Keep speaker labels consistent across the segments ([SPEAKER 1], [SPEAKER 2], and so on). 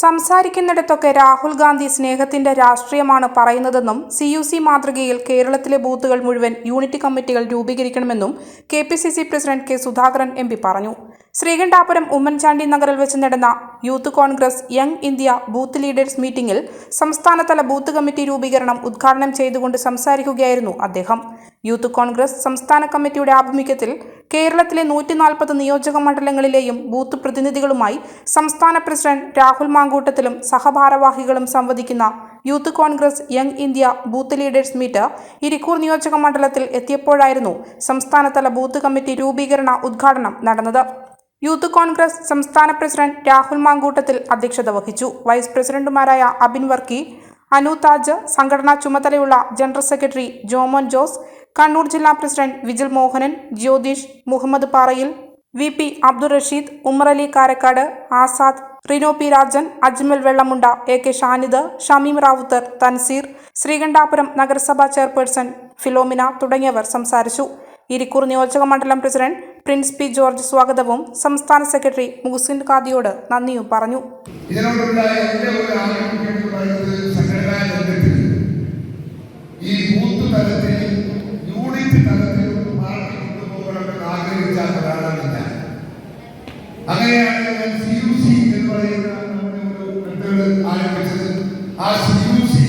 [SPEAKER 1] സംസാരിക്കുന്നിടത്തൊക്കെ രാഹുൽ ഗാന്ധി സ്നേഹത്തിന്റെ രാഷ്ട്രീയമാണ് പറയുന്നതെന്നും C U C മാതൃകയിൽ കേരളത്തിലെ ബൂത്തുകൾ മുഴുവൻ യൂണിറ്റ് കമ്മിറ്റികൾ രൂപീകരിക്കണമെന്നും K P C C president K Sudhakaran M P പറഞ്ഞു. ശ്രീകണ്ഠാപുരം ഉമ്മൻചാണ്ടി നഗറിൽ വെച്ച് നടന്ന youth Congress young India booth leaders മീറ്റിംഗിൽ സംസ്ഥാനതല ബൂത്ത് കമ്മിറ്റി രൂപീകരണം ഉദ്ഘാടനം ചെയ്തുകൊണ്ട് സംസാരിക്കുകയായിരുന്നു അദ്ദേഹം. യൂത്ത് കോൺഗ്രസ് സംസ്ഥാന കമ്മിറ്റിയുടെ ആഭിമുഖ്യത്തിൽ കേരളത്തിലെ നൂറ്റി നാൽപ്പത് നിയോജക മണ്ഡലങ്ങളിലെയും ബൂത്ത് പ്രതിനിധികളുമായി സംസ്ഥാന പ്രസിഡന്റ് രാഹുൽ മാങ്കൂട്ടത്തിലും സഹഭാരവാഹികളും സംവദിക്കുന്ന youth Congress young India booth leaders meet Irikkur നിയോജക മണ്ഡലത്തിൽ എത്തിയപ്പോഴായിരുന്നു സംസ്ഥാനതല ബൂത്ത് കമ്മിറ്റി രൂപീകരണ ഉദ്ഘാടനം നടന്നത്. യൂത്ത് കോൺഗ്രസ് സംസ്ഥാന പ്രസിഡന്റ് രാഹുൽ മാങ്കൂട്ടത്തിൽ അധ്യക്ഷത വഹിച്ചു. വൈസ് പ്രസിഡന്റുമാരായ അബിൻ വർക്കി അനു താജ് സംഘടനാ ചുമതലയുള്ള ജനറൽ സെക്രട്ടറി ജോമോൻ ജോസ് കണ്ണൂർ ജില്ലാ president Vijil Mohanan Jyothish Muhammad Parayil V P Abdul Rasheed Ummerali Karakkad Azad Rino P Rajan Ajmal Vellamunda A K Shanid Shameem Rawther Thanseer Sreekandapuram നഗരസഭാ ചെയർപേഴ്സൺ ഫിലോമിന തുടങ്ങിയവർ സംസാരിച്ചു. ഇരിക്കൂർ നിയോജക മണ്ഡലം പ്രസിഡന്റ് പ്രിൻസ് പി ജോർജ് സ്വാഗതവും സംസ്ഥാന secretary Muhsin ഖാദിയോട് നന്ദിയും പറഞ്ഞു
[SPEAKER 2] എന്റെ ഒരു ആഗ്രഹം എന്ന് പറയുന്നത് സംഘടനാ രംഗത്തിൽ ഈ ബൂത്ത് തലത്തിൽ യൂണിറ്റ് തലത്തിൽ പാർട്ടി കൊണ്ടുപോകണമെന്ന് ആഗ്രഹിച്ച ഒരാളാണ് ഞാൻ അങ്ങനെയാണ് ഞാൻ സി നമ്മുടെ ഒരു മെത്തേഡ് ആരംഭിച്ചത്. ആ സി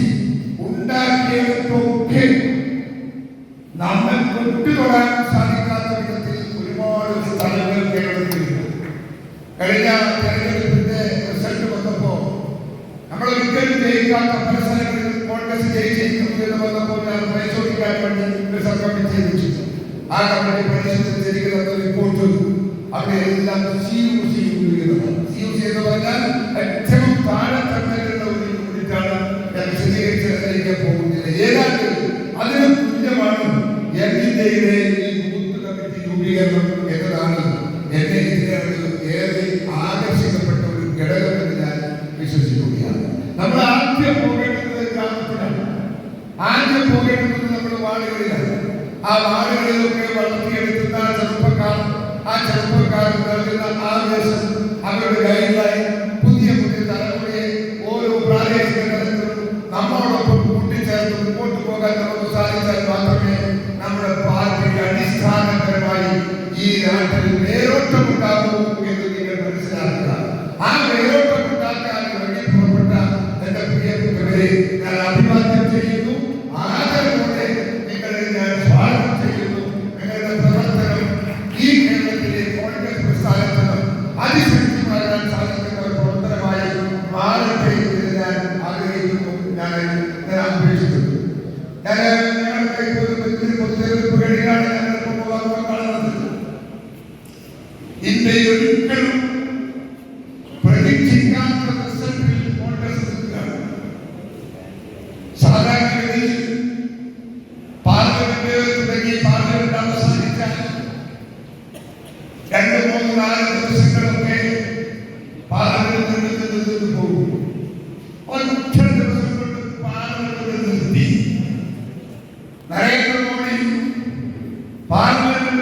[SPEAKER 2] നമ്മൾ തൊട്ടുതൊടാൻ സാധിക്കാത്ത വിധത്തിൽ ഒരുപാട് സ്ഥലങ്ങൾ കേരളത്തിലുണ്ട്. കഴിഞ്ഞ തെരഞ്ഞെടുപ്പിന്റെ റിസൾട്ട് വന്നപ്പോ നമ്മൾ ഒരിക്കലും ജയിക്കാത്ത പല സ്ഥലങ്ങളിൽ കോൺഗ്രസ് എന്ന് വന്നപ്പോൾ ആ കമ്മിറ്റി പരിശോധിച്ചിരിക്കുന്ന റിപ്പോർട്ട് അവിടെ എല്ലാം C U C C U C എന്ന് പറഞ്ഞാൽ ഏറ്റവും താഴെ തന്നിരുന്ന ഒരു യൂണിറ്റാണ് ഞാൻ വിശദീകരിച്ചതിലേക്ക് പോകുന്നില്ല ഏതാണ്ട് അതിന് തുല്യമാണ് എന്തിന്റെ ഈ ബൂത്ത് കമ്മിറ്റി രൂപീകരണം എന്നതാണ് എന്നെ ഇതിനകത്ത് ഏറെ ആകർഷിക്കപ്പെട്ട ഒരു ഘടകമെന്ന് ഞാൻ വിശ്വസിക്കുകയാണ്. നമ്മൾ ആദ്യം പോകേണ്ടത് ഗ്രാമത്തിലാണ്. ആദ്യം പോകേണ്ടത് നമ്മുടെ വാർഡുകളിലാണ്. ആ വാർഡുകളിലൊക്കെ വളർത്തിയെടുക്കുന്ന ചെറുപ്പക്കാർ ചെറുപ്പക്കാർ നൽകുന്ന ആവേശം അവരുടെ ഗൈഡ് ലൈൻ പുതിയ പുതിയ തലമുറയെ ഓരോ പ്രാദേശിക തലത്തിലും നമ്മോടൊപ്പം കൂട്ടിച്ചേർത്ത് മുമ്പോട്ട് പോകാൻ നമുക്ക് സാധിച്ചാൽ മാത്രമേ നമ്മുടെ പാർട്ടിക്ക് അടിസ്ഥാനപരമായി ഈ നാട്ടിൽ വേരോട്ടം ഉണ്ടാകൂ എന്ന് നിങ്ങൾ മനസ്സിലാക്കുക. ആ വേരോട്ടം பார்வை